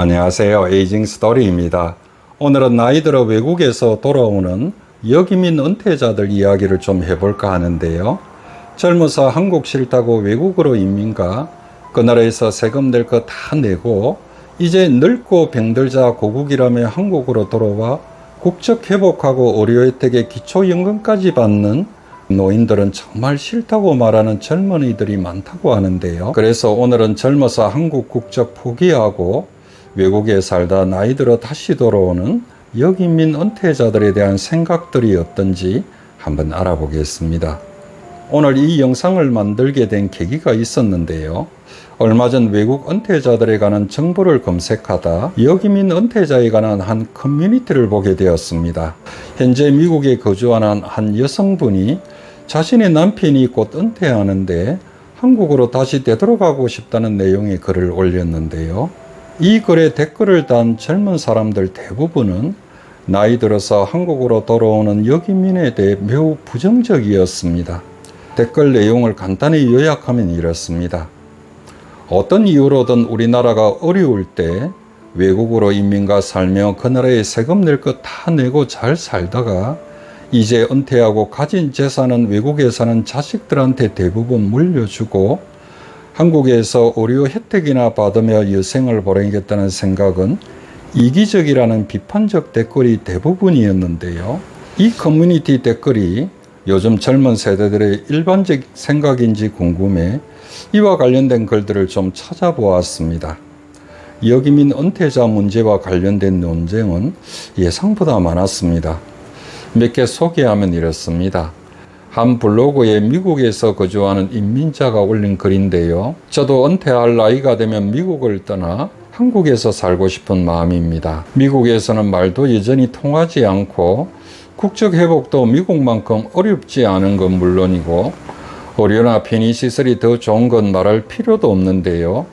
안녕하세요. 에이징 스토리입니다. 오늘은 나이 들어 외국에서 돌아오는 여기민 은퇴자들 이야기를 좀 해볼까 하는데요. 젊어서 한국 싫다고 외국으로 이민가 그 나라에서 세금 낼 거 다 내고 이제 늙고 병들자 고국이라며 한국으로 돌아와 국적 회복하고 의료 혜택에 기초연금까지 받는 노인들은 정말 싫다고 말하는 젊은이들이 많다고 하는데요. 그래서 오늘은 젊어서 한국 국적 포기하고 외국에 살다 나이 들어 다시 돌아오는 여기민 은퇴자들에 대한 생각들이 어떤지 한번 알아보겠습니다. 오늘 이 영상을 만들게 된 계기가 있었는데요. 얼마 전 외국 은퇴자들에 관한 정보를 검색하다 여기민 은퇴자에 관한 한 커뮤니티를 보게 되었습니다. 현재 미국에 거주하는 한 여성분이 자신의 남편이 곧 은퇴하는데 한국으로 다시 되돌아가고 싶다는 내용의 글을 올렸는데요. 이 글에 댓글을 단 젊은 사람들 대부분은 나이 들어서 한국으로 돌아오는 여기민에 대해 매우 부정적이었습니다. 댓글 내용을 간단히 요약하면 이렇습니다. 어떤 이유로든 우리나라가 어려울 때 외국으로 이민가 살며 그 나라에 세금 낼 것 다 내고 잘 살다가 이제 은퇴하고 가진 재산은 외국에 사는 자식들한테 대부분 물려주고 한국에서 의료 혜택이나 받으며 여생을 보내겠다는 생각은 이기적이라는 비판적 댓글이 대부분이었는데요. 이 커뮤니티 댓글이 요즘 젊은 세대들의 일반적 생각인지 궁금해 이와 관련된 글들을 좀 찾아보았습니다. 여기민 은퇴자 문제와 관련된 논쟁은 예상보다 많았습니다. 몇 개 소개하면 이렇습니다. 한 블로그에 미국에서 거주하는 인민자가 올린 글인데요. 저도 은퇴할 나이가 되면 미국을 떠나 한국에서 살고 싶은 마음입니다. 미국에서는 말도 여전히 통하지 않고 국적 회복도 미국만큼 어렵지 않은 건 물론이고 의료나 편의시설이 더 좋은 건 말할 필요도 없는데요.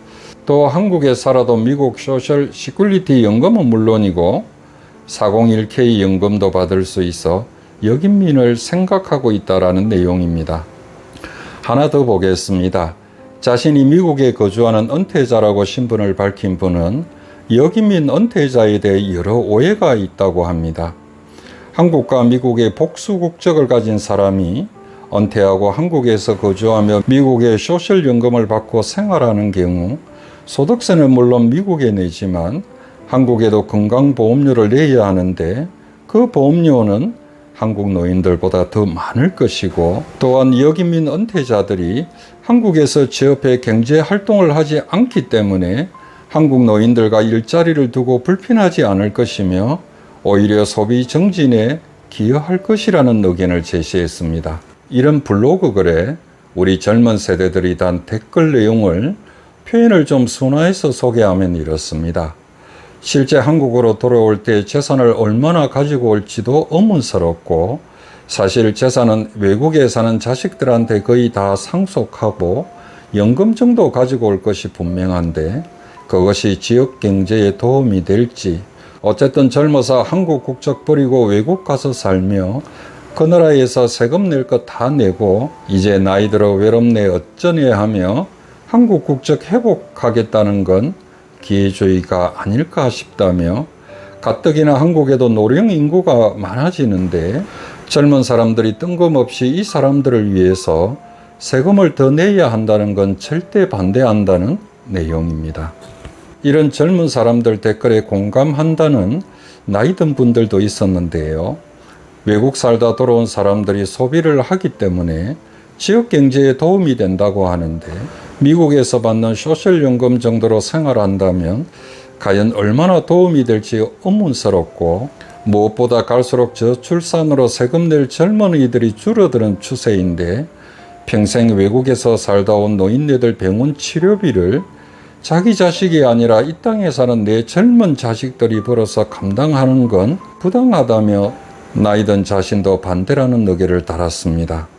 또 한국에 살아도 미국 소셜 시큐리티 연금은 물론이고 401k 연금도 받을 수 있어 여긴민을 생각하고 있다라는 내용입니다. 하나 더 보겠습니다. 자신이 미국에 거주하는 은퇴자라고 신분을 밝힌 분은 여기민 은퇴자에 대해 여러 오해가 있다고 합니다. 한국과 미국의 복수 국적을 가진 사람이 은퇴하고 한국에서 거주하며 미국의 소셜연금을 받고 생활하는 경우 소득세는 물론 미국에 내지만 한국에도 건강보험료를 내야 하는데 그 보험료는 한국 노인들보다 더 많을 것이고 또한 여기민 은퇴자들이 한국에서 취업해 경제 활동을 하지 않기 때문에 한국 노인들과 일자리를 두고 불편하지 않을 것이며 오히려 소비 정진에 기여할 것이라는 의견을 제시했습니다. 이런 블로그 글에 우리 젊은 세대들이 단 댓글 내용을 표현을 좀 순화해서 소개하면 이렇습니다. 실제 한국으로 돌아올 때 재산을 얼마나 가지고 올지도 의문스럽고 사실 재산은 외국에 사는 자식들한테 거의 다 상속하고 연금 정도 가지고 올 것이 분명한데 그것이 지역 경제에 도움이 될지 어쨌든 젊어서 한국 국적 버리고 외국 가서 살며 그 나라에서 세금 낼 것 다 내고 이제 나이 들어 외롭네 어쩌네 하며 한국 국적 회복하겠다는 건 기회주의가 아닐까 싶다며 가뜩이나 한국에도 노령 인구가 많아지는데 젊은 사람들이 뜬금없이 이 사람들을 위해서 세금을 더 내야 한다는 건 절대 반대한다는 내용입니다. 이런 젊은 사람들 댓글에 공감한다는 나이 든 분들도 있었는데요. 외국 살다 돌아온 사람들이 소비를 하기 때문에 지역 경제에 도움이 된다고 하는데 미국에서 받는 소셜연금 정도로 생활한다면 과연 얼마나 도움이 될지 의문스럽고 무엇보다 갈수록 저출산으로 세금 낼 젊은이들이 줄어드는 추세인데 평생 외국에서 살다 온 노인네들 병원 치료비를 자기 자식이 아니라 이 땅에 사는 내 젊은 자식들이 벌어서 감당하는 건 부당하다며 나이든 자신도 반대라는 의견을 달았습니다.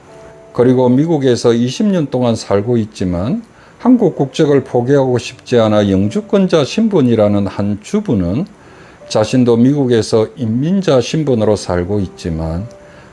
그리고 미국에서 20년 동안 살고 있지만 한국 국적을 포기하고 싶지 않아 영주권자 신분이라는 한 주부는 자신도 미국에서 인민자 신분으로 살고 있지만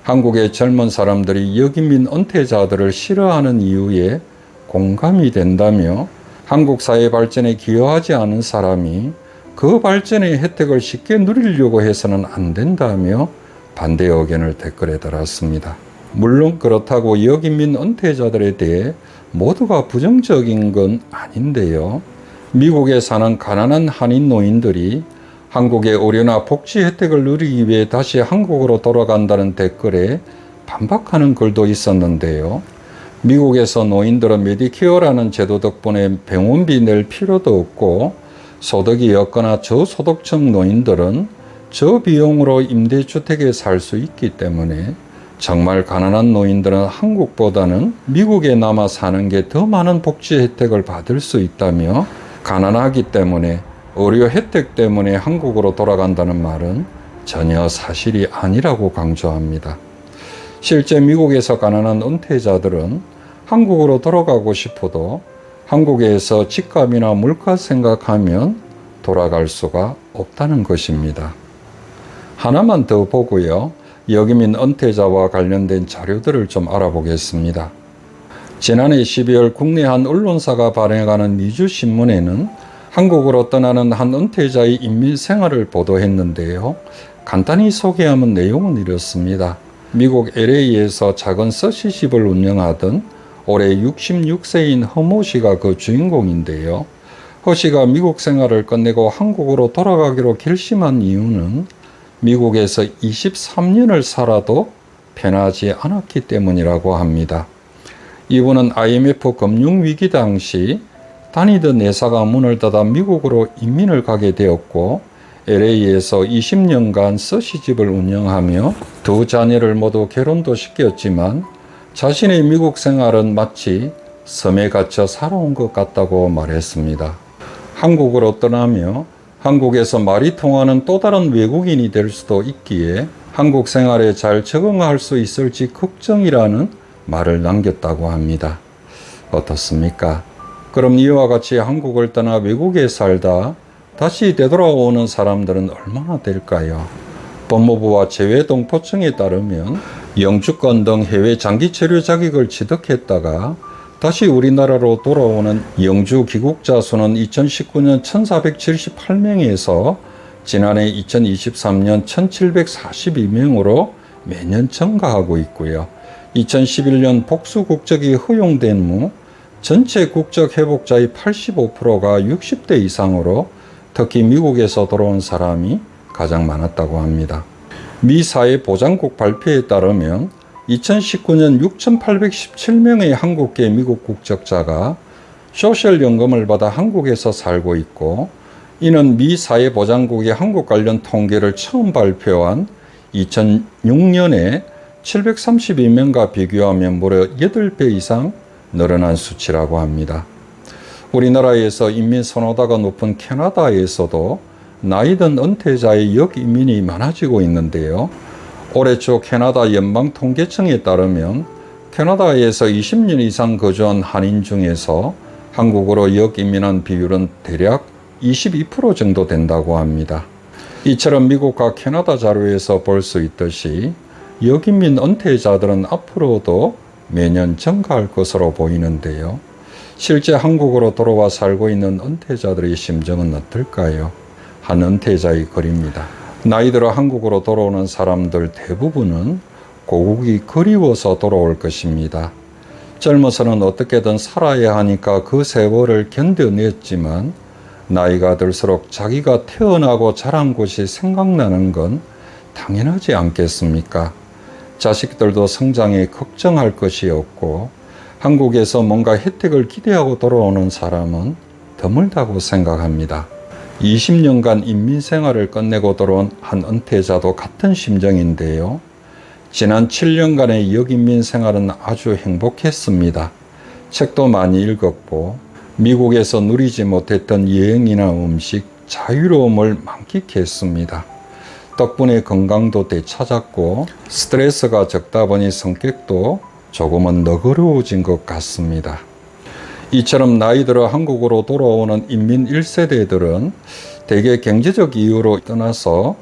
한국의 젊은 사람들이 여기민 은퇴자들을 싫어하는 이유에 공감이 된다며 한국 사회 발전에 기여하지 않은 사람이 그 발전의 혜택을 쉽게 누리려고 해서는 안 된다며 반대 의견을 댓글에 달았습니다. 물론 그렇다고 여기민 은퇴자들에 대해 모두가 부정적인 건 아닌데요. 미국에 사는 가난한 한인 노인들이 한국의 의료나 복지 혜택을 누리기 위해 다시 한국으로 돌아간다는 댓글에 반박하는 글도 있었는데요. 미국에서 노인들은 메디케어라는 제도 덕분에 병원비 낼 필요도 없고 소득이 없거나 저소득층 노인들은 저비용으로 임대주택에 살 수 있기 때문에 정말 가난한 노인들은 한국보다는 미국에 남아 사는 게 더 많은 복지 혜택을 받을 수 있다며 가난하기 때문에 의료 혜택 때문에 한국으로 돌아간다는 말은 전혀 사실이 아니라고 강조합니다. 실제 미국에서 가난한 은퇴자들은 한국으로 돌아가고 싶어도 한국에서 집값이나 물가 생각하면 돌아갈 수가 없다는 것입니다. 하나만 더 보고요. 여기민 은퇴자와 관련된 자료들을 좀 알아보겠습니다. 지난해 12월 국내 한 언론사가 발행하는 미주신문에는 한국으로 떠나는 한 은퇴자의 인민 생활을 보도했는데요. 간단히 소개하면 내용은 이렇습니다. 미국 LA에서 작은 서시집을 운영하던 올해 66세인 허모 씨가 그 주인공인데요. 허 씨가 미국 생활을 끝내고 한국으로 돌아가기로 결심한 이유는 미국에서 23년을 살아도 편하지 않았기 때문이라고 합니다. 이분은 IMF 금융위기 당시 다니던 회사가 문을 닫아 미국으로 이민을 가게 되었고 LA에서 20년간 서시집을 운영하며 두 자녀를 모두 결혼도 시켰지만 자신의 미국 생활은 마치 섬에 갇혀 살아온 것 같다고 말했습니다. 한국으로 떠나며 한국에서 말이 통하는 또 다른 외국인이 될 수도 있기에 한국 생활에 잘 적응할 수 있을지 걱정이라는 말을 남겼다고 합니다. 어떻습니까? 그럼 이와 같이 한국을 떠나 외국에 살다 다시 되돌아오는 사람들은 얼마나 될까요? 법무부와 재외동포청에 따르면 영주권 등 해외 장기 체류 자격을 취득했다가 다시 우리나라로 돌아오는 영주 귀국자 수는 2019년 1478명에서 지난해 2023년 1742명으로 매년 증가하고 있고요. 2011년 복수 국적이 허용된 무 전체 국적 회복자의 85%가 60대 이상으로 특히 미국에서 돌아온 사람이 가장 많았다고 합니다. 미 사회 보장국 발표에 따르면 2019년 6,817명의 한국계 미국 국적자가 소셜연금을 받아 한국에서 살고 있고 이는 미 사회보장국이 한국 관련 통계를 처음 발표한 2006년에 732명과 비교하면 무려 8배 이상 늘어난 수치라고 합니다. 우리나라에서 인민 선호도가 높은 캐나다에서도 나이든 은퇴자의 역이민이 많아지고 있는데요. 올해 초 캐나다 연방통계청에 따르면 캐나다에서 20년 이상 거주한 한인 중에서 한국으로 역이민한 비율은 대략 22% 정도 된다고 합니다. 이처럼 미국과 캐나다 자료에서 볼 수 있듯이 역이민 은퇴자들은 앞으로도 매년 증가할 것으로 보이는데요. 실제 한국으로 돌아와 살고 있는 은퇴자들의 심정은 어떨까요? 한 은퇴자의 글입니다. 나이 들어 한국으로 돌아오는 사람들 대부분은 고국이 그리워서 돌아올 것입니다. 젊어서는 어떻게든 살아야 하니까 그 세월을 견뎌냈지만 나이가 들수록 자기가 태어나고 자란 곳이 생각나는 건 당연하지 않겠습니까? 자식들도 성장에 걱정할 것이 없고 한국에서 뭔가 혜택을 기대하고 돌아오는 사람은 드물다고 생각합니다. 20년간 인민 생활을 끝내고 돌아온 한 은퇴자도 같은 심정인데요. 지난 7년간의 역인민 생활은 아주 행복했습니다. 책도 많이 읽었고, 미국에서 누리지 못했던 여행이나 음식, 자유로움을 만끽했습니다. 덕분에 건강도 되찾았고, 스트레스가 적다 보니 성격도 조금은 너그러워진 것 같습니다. 이처럼 나이 들어 한국으로 돌아오는 인민 1세대들은 대개 경제적 이유로 떠나서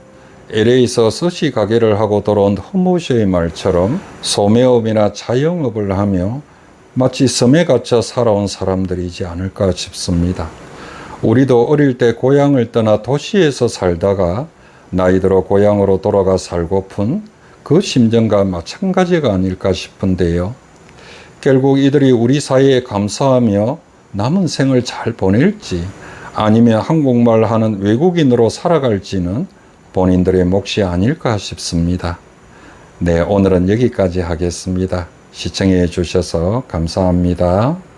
LA에서 스시 가게를 하고 돌아온 허모시의 말처럼 소매업이나 자영업을 하며 마치 섬에 갇혀 살아온 사람들이지 않을까 싶습니다. 우리도 어릴 때 고향을 떠나 도시에서 살다가 나이 들어 고향으로 돌아가 살고픈 그 심정과 마찬가지가 아닐까 싶은데요. 결국 이들이 우리 사회에 감사하며 남은 생을 잘 보낼지 아니면 한국말 하는 외국인으로 살아갈지는 본인들의 몫이 아닐까 싶습니다. 네, 오늘은 여기까지 하겠습니다. 시청해 주셔서 감사합니다.